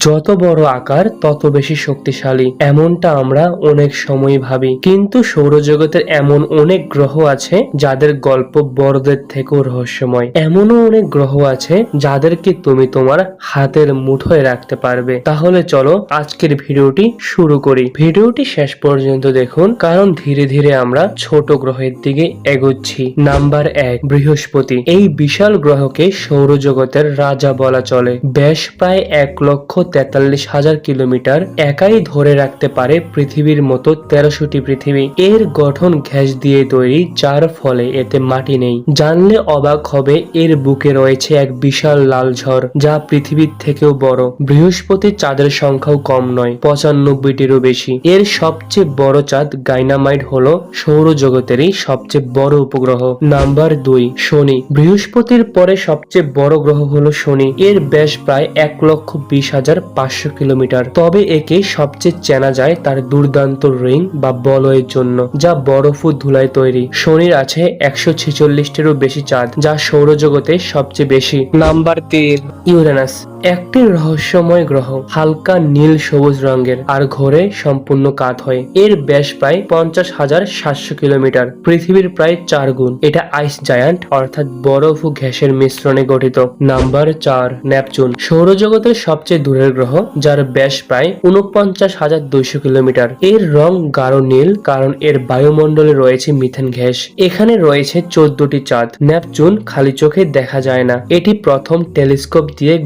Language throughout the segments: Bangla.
যত বড় আকার, তত বেশি শক্তিশালী। এমনটা আমরা অনেক সময় ভাবি। কিন্তু সৌরজগতের এমন অনেক গ্রহ আছে, যাদের গল্প বড়দের থেকেও রহস্যময়। এমনও অনেক গ্রহ আছে, যাদেরকে তুমি তোমার হাতের মুঠোয় রাখতে পারবে। তাহলে চলো আজকের ভিডিওটি শুরু করি। ভিডিওটি শেষ পর্যন্ত দেখুন, কারণ ধীরে ধীরে আমরা ছোট গ্রহের দিকে এগোচ্ছি। নাম্বার এক, বৃহস্পতি। এই বিশাল গ্রহকে সৌরজগতের রাজা বলা চলে। ব্যাস প্রায় এক লক্ষ তেতাল্লিশ হাজার কিলোমিটার একাই ধরে রাখতে পারে পৃথিবীর মতো তেরোশোটি পৃথিবী। এর গঠন গ্যাস দিয়ে তৈরি, যার ফলে এতে মাটি নেই। জানলে অবাক হবে, এর বুকে রয়েছে এক বিশাল লাল ঝড়, যা পৃথিবীর থেকেও বড়। বৃহস্পতির চাঁদের সংখ্যাও কম নয়, পঁচানব্বইটিরও বেশি। এর সবচেয়ে বড় চাঁদ গাইনামাইট হলো সৌরজগতেরই সবচেয়ে বড় উপগ্রহ। নাম্বার দুই, শনি। বৃহস্পতির পরে সবচেয়ে বড় গ্রহ হল শনি। এর ব্যাস প্রায় এক লক্ষ বিশ হাজার পাঁচশো কিলোমিটার। তবে একে সবচেয়ে চেনা যায় তার দুর্দান্ত রিং বা বলয়ের জন্য, যা বরফ ও ধুলায় তৈরি। শনির আছে একশো ছেচল্লিশটিরও বেশি চাঁদ, যা সৌরজগতে সবচেয়ে বেশি। নাম্বার তিন, ইউরেনাস। একটি রহস্যময় গ্রহ, হালকা নীল সবুজ রঙের, আর ঘোরে সম্পূর্ণ কাত হয়। এর ব্যাস প্রায় পঞ্চাশ হাজার সাতশো কিলোমিটার, পৃথিবীর প্রায় চার গুণ। এটা আইস জায়ান্ট, অর্থাৎ বরফ ও গ্যাসের মিশ্রণে গঠিত। নাম্বার চার, নেপচুন। সৌরজগতের সবচেয়ে দূরের গ্রহ, যার ব্যাস প্রায় উনপঞ্চাশ হাজার দুইশো কিলোমিটার। এর রং গাঢ় নীল, কারণ এর বায়ুমণ্ডলে রয়েছে মিথেন গ্যাস। এখানে রয়েছে চোদ্দটি চাঁদ। নেপচুন খালি চোখে দেখা যায় না। এটি প্রথম টেলিস্কোপ দিয়ে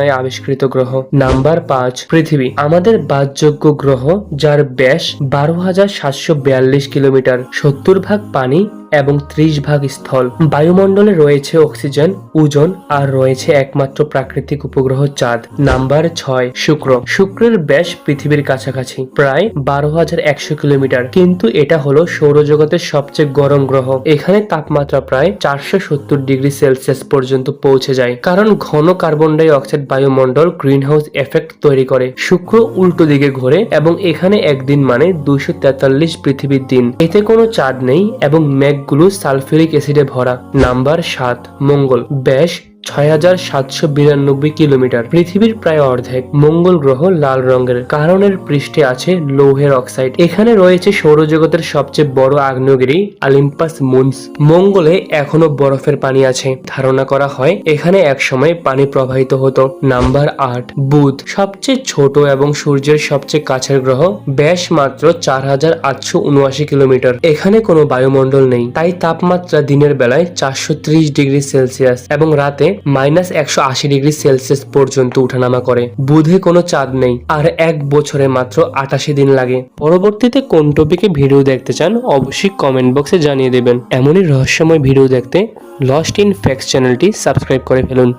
গণনায় আবিষ্কৃত গ্রহ। নাম্বার পাঁচ, পৃথিবী। আমাদের বাসযোগ্য গ্রহ, যার ব্যাস বারো হাজার সাতশো বিয়াল্লিশ কিলোমিটার। সত্তর ভাগ পানি এবং ত্রিশ ভাগ স্থল। বায়ুমণ্ডলে রয়েছে অক্সিজেন, ওজন, আর রয়েছে একমাত্র প্রাকৃতিক উপগ্রহ চাঁদ, নাম্বার ছয়, শুক্র। শুক্রের ব্যাস পৃথিবীর কাছাকাছি, প্রায় বারো হাজার একশো কিলোমিটার। কিন্তু এটা হলো সৌরজগতের সবচেয়ে গরম গ্রহ। এখানে তাপমাত্রা প্রায় চারশো সত্তর ডিগ্রি সেলসিয়াস পর্যন্ত পৌঁছে যায়। কারণ ঘন কার্বন ডাই অক্সাইড বায়ুমণ্ডল গ্রিন হাউস এফেক্ট তৈরি করে। শুক্র উল্টো দিকে ঘোরে এবং এখানে একদিন মানে দুইশো তেতাল্লিশ পৃথিবীর দিন। এতে কোনো চাঁদ নেই এবং মেঘগুলো সালফিউরিক অ্যাসিডে ভরা। নাম্বার সাত মঙ্গল। ব্যাস ছয় হাজার সাতশো বিরানব্বই কিলোমিটার। পৃথিবীর প্রায় অর্ধেক মঙ্গল গ্রহ লাল রঙের কারণের পৃষ্ঠে আছে লৌহের অক্সাইড। এখানে রয়েছে সৌরজগতের সবচেয়ে বড় আগ্নেয়গিরি, অলিম্পাস মুনস। মঙ্গলে এখনও বরফের পানি আছে। ধারণা করা হয় এখানে একসময় পানি প্রবাহিত হতো। নাম্বার আট, বুধ। সবচেয়ে ছোট এবং সূর্যের সবচেয়ে কাছের গ্রহ ব্যাস মাত্র চার হাজার আটশো উনআশি কিলোমিটার। এখানে কোনো বায়ুমণ্ডল নেই, তাই তাপমাত্রা দিনের বেলায় চারশো ত্রিশ ডিগ্রি সেলসিয়াস এবং রাতে মাইনাস একশো আশি ডিগ্রি সেলসিয়াস পর্যন্ত উঠানামা করে। বুধে কোনো চাঁদ নেই, আর এক বছরে মাত্র আটাশি দিন লাগে। পরবর্তীতে কোন টপিকে ভিডিও দেখতে চান, অবশ্যই কমেন্ট বক্সে জানিয়ে দেবেন। এমনই রহস্যময় ভিডিও দেখতে লস্ট ইন ফ্যাক্স চ্যানেলটি সাবস্ক্রাইব করে ফেলুন।